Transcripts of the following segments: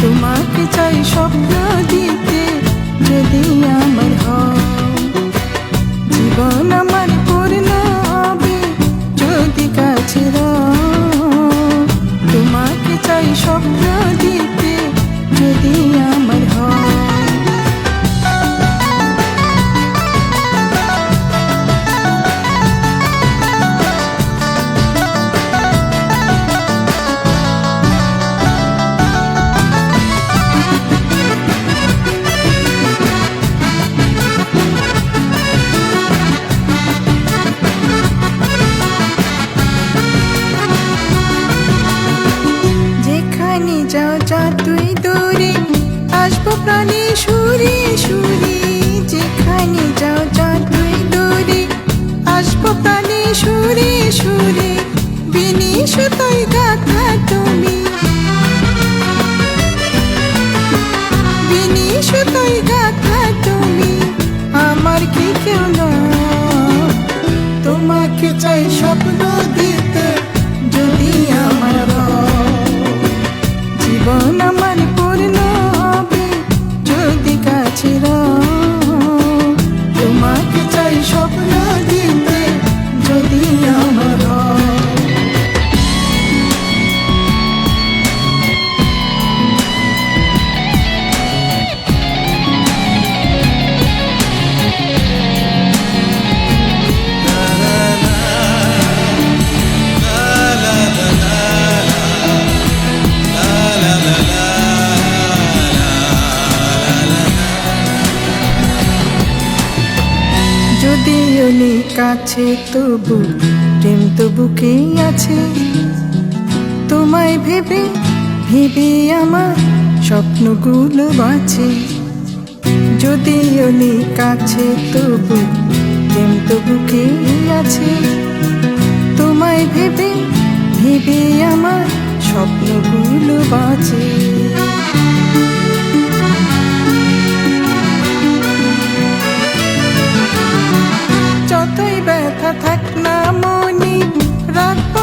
তোমাকে চাই স্বপ্ন দিতে যদি তুই দূরে আসব প্রাণে সুরে সুরে। যেখানে যাও যা তুই দূরে আসব প্রাণে সুরে সুরে। বিনি সুতোই গাথা তুমি। বিনি সুতোই কাছে তবু, প্রেম তো বুকেই আছে? তোমায় ভেবে ভেবে আমার স্বপ্নগুলো বাঁচে। যদিও নেই কাছে তবু, প্রেম তো বুকেই আছে? তোমায় ভেবে ভেবে আমার স্বপ্নগুলো বাঁচে।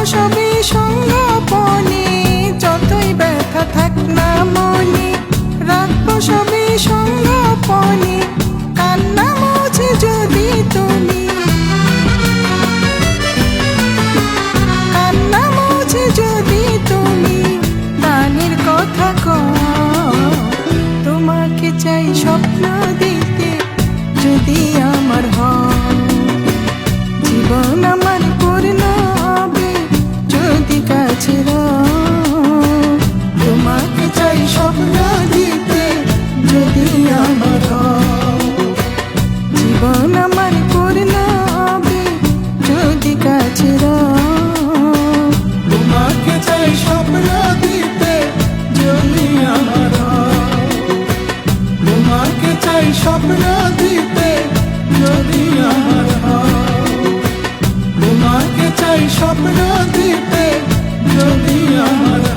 রাখব সবে সঙ্গপনে যতই ব্যথা থাক না মনে রাখব সবে সঙ্গপনে। যদি কাছে তোমাকে চাই স্বপ্ন দিতে, যদি আমার তোমাকে চাই স্বপ্ন দিতে, যদি আমার তোমাকে চাই স্বপ্ন দিতে, যদি আমার